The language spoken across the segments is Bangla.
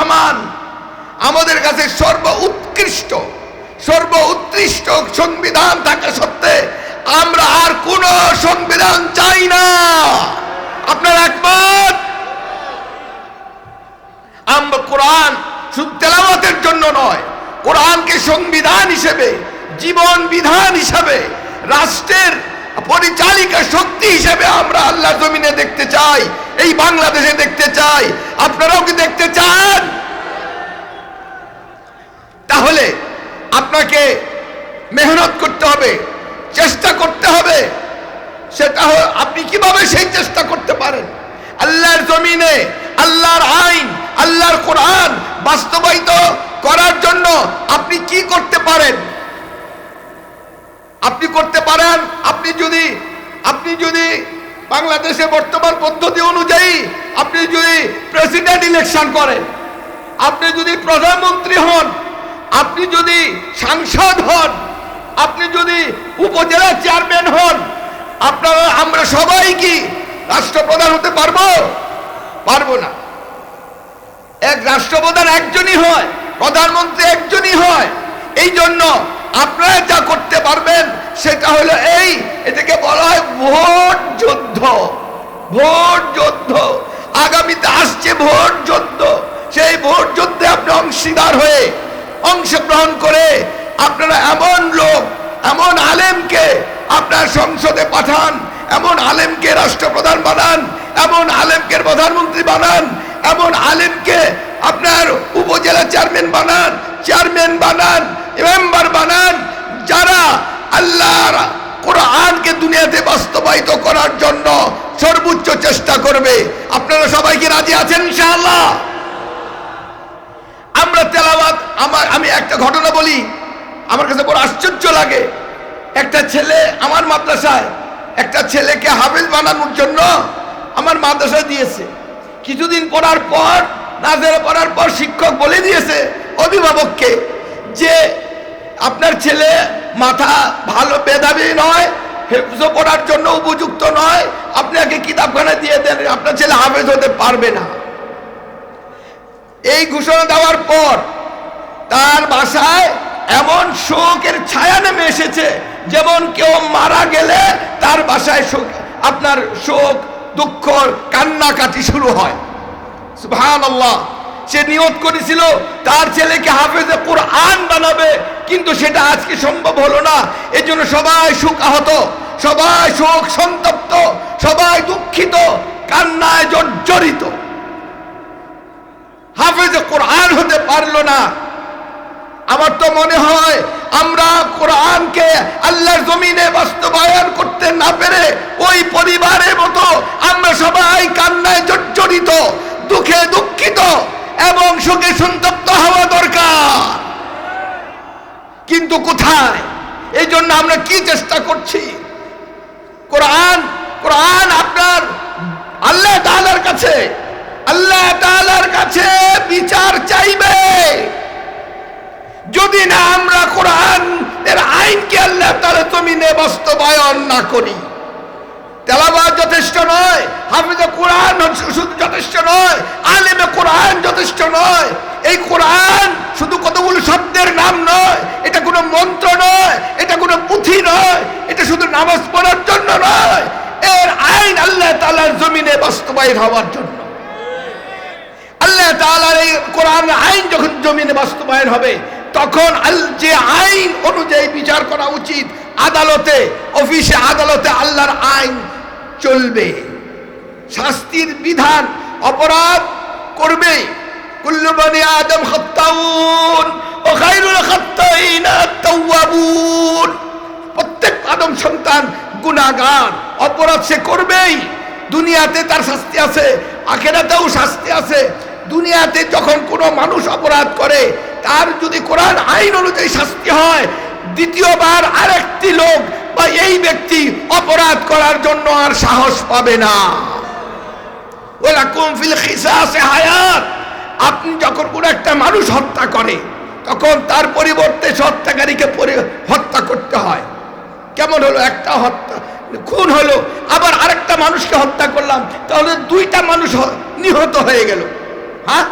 সমান। আমাদের কাছে সর্ব উৎকৃষ্ট সর্ব উৎকৃষ্ট সংবিধান থাকা সত্ত্বে আমরা আর কোন সংবিধান চাই না। আপনার একমত? আমরা কোরআন শুধু তেলাওয়াতের জন্য নয়, কোরআনকে সংবিধান হিসেবে, জীবন বিধান হিসেবে, রাষ্ট্রের পরিচালিকা শক্তি হিসেবে আমরা আল্লাহ জমিনে দেখতে চাই, এই বাংলাদেশে দেখতে চাই। আপনারাও কি দেখতে চান? তাহলে আপনাকে মেহনত করতে হবে, চেষ্টা করতে হবে। সেটা আপনি কীভাবে সেই চেষ্টা করতে পারেন? আল্লাহর জমিনে, আল্লাহর আইন, আল্লাহর কোরআন বাস্তবায়িত করার জন্য আপনি কি করতে পারেন? আপনি করতে পারেন, আপনি যদি আপনি যদি বাংলাদেশে বর্তমান পদ্ধতি অনুযায়ী আপনি যদি প্রেসিডেন্ট ইলেকশন করেন, আপনি যদি প্রধানমন্ত্রী হন, আপনি যদি সাংসদ হন, আপনি যদি উপজেলা চেয়ারম্যান হন, আপনারা, আমরা সবাই কি রাষ্ট্রপ্রধান হতে পারব? পারব না। এক রাষ্ট্রপ্রধান একজনই হয়, প্রধানমন্ত্রী একজনই হয় এই জন্য আপনারা যা করতে পারবেন, সেটা হলো এই, এটাকে বলা হয় ভোট যুদ্ধ। ভোট যুদ্ধ। আগামীতে আসছে ভোট যুদ্ধ। সেই ভোট যুদ্ধে আপনি অংশীদার হয়ে অংশগ্রহণ করে আপনারা এমন লোক, এমন আলেমকে আপনার সংসদে পাঠান, এমন আলেমকে রাষ্ট্রপ্রধান বানান, এমন আলেমকে প্রধানমন্ত্রী বানান, এমন আলেমকে আপনার উপজেলা চেয়ারম্যান বানান চেয়ারম্যান বানান মেম্বার বানান, যারা আল্লাহর কোরআনকে দুনিয়াতে বাস্তবায়িত করার জন্য সর্বোচ্চ চেষ্টা করবে। আপনারা সবাই কি রাজি আছেন, ইনশাআল্লাহ? আমরা তেলাওয়াত, আমার, আমি একটা ঘটনা বলি। আমার কাছে বড় আশ্চর্য লাগে। একটা ছেলে আমার মাদ্রাসায়, একটা ছেলেকে হাফেজ বানানোর জন্য আমার মাদ্রাসায় দিয়েছে। কিছুদিন পড়ার পর, নাজেরা পড়ার পর শিক্ষক বলে দিয়েছে অভিভাবককে যে আপনার ছেলে মাথা ভালো বেদাবি নয়, হেফজো পড়ার জন্য উপযুক্ত নয়, আপনাকে কিতাবখানা দিয়ে দেন, আপনার ছেলে হাফেজ হতে পারবে না। এই ঘোষণা দেওয়ার পর তার বাসায় এমন শোকের ছায়া নেমে এসেছে, যেমন কেউ মারা গেলে তার বাসায় শোক, আপনার শোক, দুঃখ, কান্নাকাটি শুরু হয়। সুবহান আল্লাহ সে নিয়ত করেছিল, তার ছেলেকে হাফেজে কোরআন বানাবে, কিন্তু সেটা আজকে সম্ভব হলো না। এই জন্য সবাই শোকাহত সবাই শোক সন্তপ্ত, সবাই দুঃখিত, কান্নায় জর্জরিত। হাফেজে কোরআন হতে পারল না। আমার তো মনে হয়, আমরা কোরআনকে আল্লাহর জমিনে বাস্তবায়ন করতে না পেরে ওই পরিবারে মতো আমরা সবাই কান্নায় জর্জরিত দুঃখে দুঃখিত এবং সন্তপ্ত হওয়া দরকার। কিন্তু কোথায়? এই জন্য আমরা কি চেষ্টা করছি? কোরআন কোরআন আপনার আল্লাহ তাআলার কাছে, আল্লাহ তাআলার কাছে বিচার চাইবে। যদি না আমরা কোরআন এর আইনকে আল্লাহ তাআলা জমিনে বাস্তবায়ন না করি তেলাবাদ যথেষ্ট নয়, হাফিজে কোরআন শুধু যথেষ্ট নয়, আলেমে কোরআন যথেষ্ট নয়। এই কোরআন শুধু কতগুলো শব্দের নাম নয়, এটা কোনো মন্ত্র নয়, এটা কোনো পুঁথি নয়, এটা শুধু নামাজ পড়ার জন্য নয়। এর আইন আল্লাহ তাআলার জমিনে বাস্তবায়ন হওয়ার জন্য। আল্লাহ তাআলার এই কোরআন আইন যখন জমিনে বাস্তবায়ন হবে, তখন যে আইন অনুযায়ী বিচার করা উচিত। আদালতে, অফিসে আদালতে আল্লাহর আইন চলবে। শাস্তির বিধান অপরাধ করবে। কুল্লু বনি আদম খাত্তাউন প্রত্যেক আদম সন্তান গুনাহগার, অপরাধ সে করবেই। দুনিয়াতে তার শাস্তি আছে, আখেরাতেও শাস্তি আছে। দুনিয়াতে যখন কোনো মানুষ অপরাধ করে, তার যদি কোরআন আইন অনুযায়ী শাস্তি হয়, দ্বিতীয়বার আরেকটি লোক বা এই ব্যক্তি অপরাধ করার জন্য আর সাহস পাবে না। ওলাকুম ফিল খিসাসে হায়াত। আপনি যখন কোনো একটা মানুষ হত্যা করে, তখন তার পরিবর্তে হত্যাকারীকে হত্যা করতে হয়। কেমন হলো একটা হত্যা? খুন হলো, আবার আরেকটা মানুষকে হত্যা করলাম, তাহলে দুইটা মানুষ নিহত হয়ে গেল। হ্যাঁ?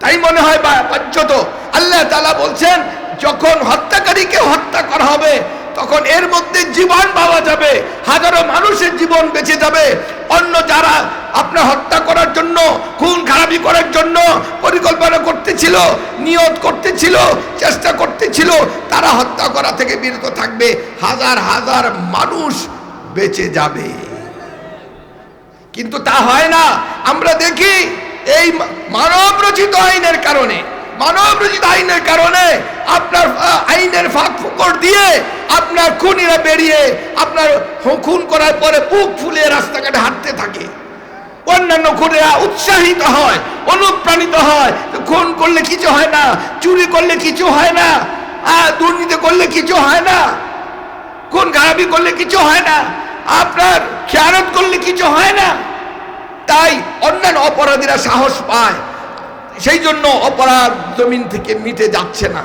তাই মনে হয় বা বাহ্যত আল্লাহ তালা বলছেন, যখন হত্যাকারীকে হত্যা করা হবে তখন এর মধ্যে জীবন পাওয়া যাবে। হাজারো মানুষের জীবন বেঁচে যাবে। অন্য যারা আপনার হত্যা করার জন্য, খুন খারাপি করার জন্য পরিকল্পনা করতেছিল, নিয়ত করতেছিল, চেষ্টা করতেছিল, তারা হত্যা করা থেকে বিরত থাকবে। হাজার হাজার মানুষ বেঁচে যাবে। কিন্তু তা হয় না। আমরা দেখি এই মানব রচিত আইনের কারণে মানব রচিত আইনের কারণে আপনার আইনের ফাঁক ফুকর দিয়ে আপনার খুনিরা বেরিয়ে আপনার খুন করার পরে বুক ফুলিয়ে রাস্তাঘাটে হাঁটতে থাকে। অন্যান্য খুনেরা উৎসাহিত হয়, অনুপ্রাণিত হয় খুন করলে কিছু হয় না, চুরি করলে কিছু হয় না দুর্নীতি করলে কিছু হয় না, খুন খারাপি করলে কিছু হয় না, আপনার খেয়ানত করলে কিছু হয় না। তাই অন্যান্য অপরাধীরা সাহস পায়। সেই জন্য অপরাধ জমিন থেকে মিটে যাচ্ছে না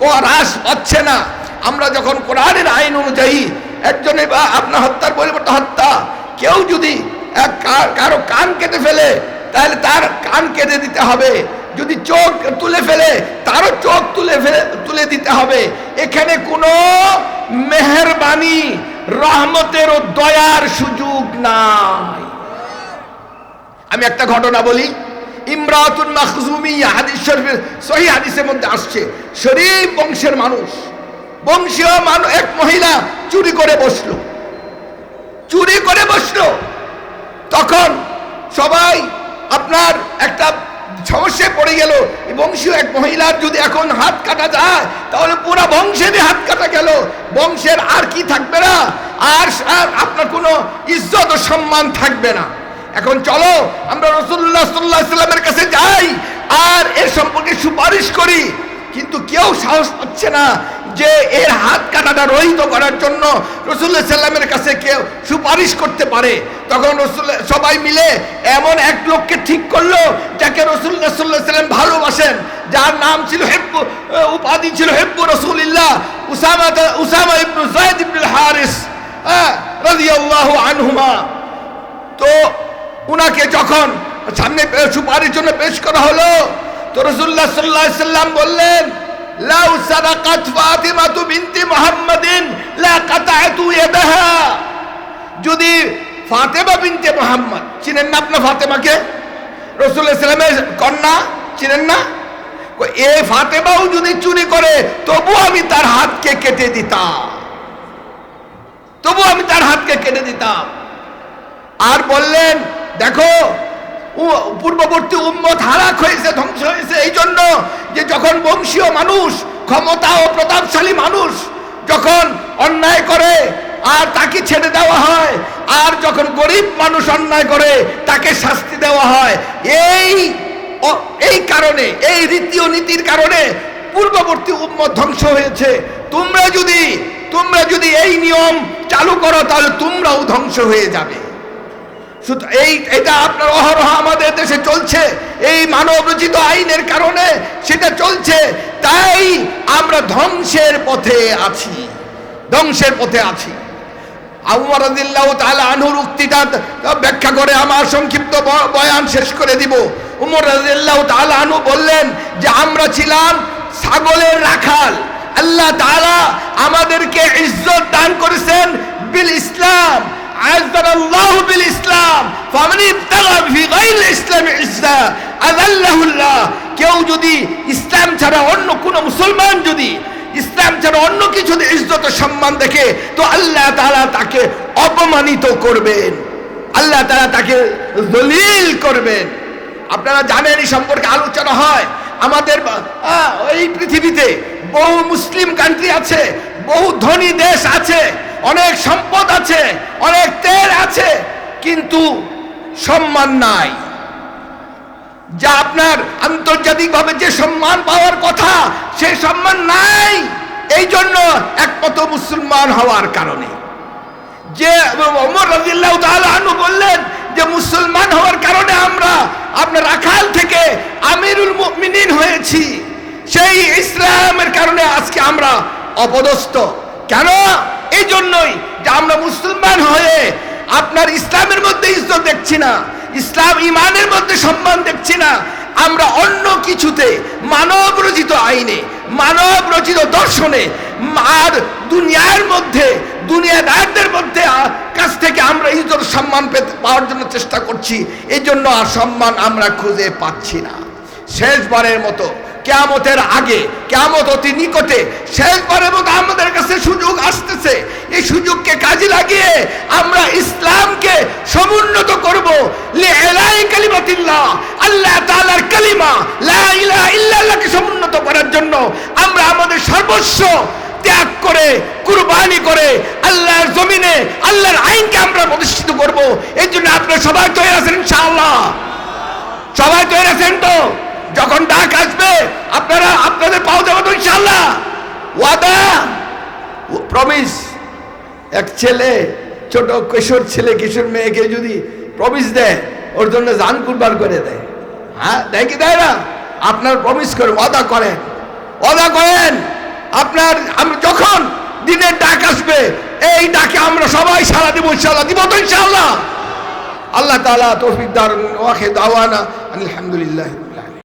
হ্রাস পাচ্ছে না। আমরা যখন কোরআনের আইন অনুযায়ী একজনে বা আপনার হত্যার পরিবর্তে হত্যা, কেউ যদি এক কারও কান কেটে ফেলে, তাহলে তার কান কেটে দিতে হবে। যদি চোখ তুলে ফেলে, তারও চোখ তুলে ফেলে, তুলে দিতে হবে। এখানে কোনো মেহরবানি রহমতের ও দয়ার সুযোগ নাই। আমি একটা ঘটনা বলি। ইমরাতুন মাখজুমিয়া, হাদিস শরীফের সহি হাদিসের মধ্যে আসছে, শরীফ বংশের মানুষ, বংশীয় মানুষ এক মহিলা চুরি করে বসল। চুরি করে বসল। তখন সবাই আপনার একটা সমস্যায় পড়ে গেল বংশীয় এক মহিলার যদি এখন হাত কাটা যায়, তাহলে পুরো বংশেরই হাত কাটা গেল। বংশের আর কি থাকবে না? আর আর আপনার কোনো ইজ্জত ও সম্মান থাকবে না। এখন চলো, আমরা রসুল্লাহ সাল্লাহ সাল্লামের কাছে যাই আর এর সম্পর্কে সুপারিশ করি। কিন্তু কেউ সাহস পাচ্ছে না যে এর হাত কাটাটা রহিত করার জন্য রসুল্লাহ সাল্লামের কাছে কেউ সুপারিশ করতে পারে। তখন রসুল সবাই মিলে এমন এক লোককে ঠিক করল যাকে রসুল্লাহ সাল্লাহ সাল্লাম ভালোবাসেন, যার নাম ছিল হেব্বু উপাধি ছিল হেব্বু রসুলিল্লাহ উসামা উসামা ইবনু জায়দ ইবনুল হারিস হ্যাঁ আনহুমা। উনাকে যখন সামনে সুপারির জন্য পেশ করা হলো, তো রসুল্লাহ সাল্লাহ সাল্লাম বললেন যদি ফাতেমা চিনেন না আপনার ফাতেমাকে? চিনেন না? এ যদি চুরি করে তবু আমি তার হাতকে কেটে দিতাম। তবু আমি তার হাতকে কেটে দিতাম। আর বললেন দেখো পূর্ববর্তী উম্মত হারাক হয়েছে, ধ্বংস হয়েছে, এই জন্য যে যখন বংশীয় মানুষ, ক্ষমতা ও প্রতাপশালী মানুষ যখন অন্যায় করে, আর তাকে ছেড়ে দেওয়া হয়, আর যখন গরিব মানুষ অন্যায় করে, তাকে শাস্তি দেওয়া হয়, এই এই কারণে, এই রীতি ও নীতির কারণে পূর্ববর্তী উম্মত ধ্বংস হয়েছে। তোমরা যদি তোমরা যদি এই নিয়ম চালু করো, তাহলে তোমরাও ধ্বংস হয়ে যাবে। এই, এটা আপনার অহরহ আমাদের দেশে চলছে। এই মানব রচিত আইনের কারণে সেটা চলছে। তাই আমরা ধ্বংসের পথে আছি। ধ্বংসের পথে আছি। আউমর রাদিয়াল্লাহু তাআলা আনহুর উক্তিটা ব্যাখ্যা করে আমার সংক্ষিপ্ত বয়ান শেষ করে দিব। উমর রাদিয়াল্লাহু তাআলা আনহু বললেন যে, আমরা ছিলাম ছাগলের রাখাল। আল্লাহ তাআলা আমাদেরকে ইজ্জত দান করেছেন বিল ইসলাম। عزنا الله بالإسلام فمن ابتغى في غير الإسلام عزة أذله الله কেউ যদি ইসলাম ছাড়া অন্য কোন মুসলমান যদি ইসলাম ছাড়া অন্য কিছু ইজ্জত ও সম্মান দেখে তো আল্লাহ তাআলা তাকে অপমানিত করবেন আল্লাহ তাআলা তাকে দলিল করবেন আপনারা জানেন এই সম্পর্কে আলোচনা হয় আমাদের আহ, এই পৃথিবীতে বহু মুসলিম কান্ট্রি আছে বহু ধনী দেশ আছে অনেক সম্পদ আছে, অনেক তেল আছে, কিন্তু সম্মান নাই। যা আপনার আন্তর্জাতিকভাবে যে সম্মান পাওয়ার কথা সেই সম্মান নাই। এই জন্য একমত মুসলমান হওয়ার কারণে। যে অমর রাদিয়াল্লাহু তাআলা বললেন যে মুসলমান হওয়ার কারণে আমরা আপনার রাখাল থেকে আমিরুল মুমিনিন হয়েছি। সেই ইসলামের কারণে আজকে আমরা অপদস্থ। কেন? এই জন্যই যে আমরা মুসলমান হয়ে আপনার ইসলামের মধ্যে ইজ্জত দেখছি না, ইসলাম ইমানের মধ্যে সম্মান দেখছি না, আমরা অন্য কিছুতে মানব রচিত আইনে মানব রচিত দর্শনে আর দুনিয়ার মধ্যে, দুনিয়াদারদের মধ্যে কাছ থেকে আমরা ইজ্জত সম্মান পেতে পাওয়ার জন্য চেষ্টা করছি। এই জন্য আর সম্মান আমরা খুঁজে পাচ্ছি না। শেষবারের মতো কেয়ামতের আগে, কেয়ামত অতি নিকটে শেষবারের মতো আমাদের কাছে সুযোগ আসতেছে। এই সুযোগকে কাজে লাগিয়ে আমরা ইসলামকে সমুন্নত করব। কালিমাতিল্লাহ, আল্লাহ তাআলার কালিমা, লা ইলাহা ইল্লাল্লাহকে সমুন্নত করার জন্য আমরা আমাদের সর্বস্ব ত্যাগ করে, কুরবানি করে, আল্লাহর জমিনে, আল্লাহর আইনকে আমরা প্রতিষ্ঠিত করব। এই জন্য আপনারা সবাই তৈরি আছেন, ইনশাআল্লাহ। সবাই তৈরি আছেন তো? যখন ডাক আসবে, আপনারা আপনাদের পাও তো ইনশাল্লাহ ওয়াদা প্রমিস এক ছেলে, ছোট কিশোর ছেলে, কিশোর মেয়েকে যদি প্রমিস দেয়, ওর জন্য জান কুরবান করে দেয়। হ্যাঁ দেয় কি দেয় না? আপনার প্রমিস করে, ওয়াদা করেন। ওয়াদা করেন, আপনার আমরা যখন দিনের ডাক আসবে, এই ডাকে আমরা সবাই সারা দিব ইনশাল্লাহ দিব তো ইনশাল্লাহ আল্লাহ তালা তৌফিক দার ওয়াখে দাওয়ানা, আলহামদুলিল্লাহ।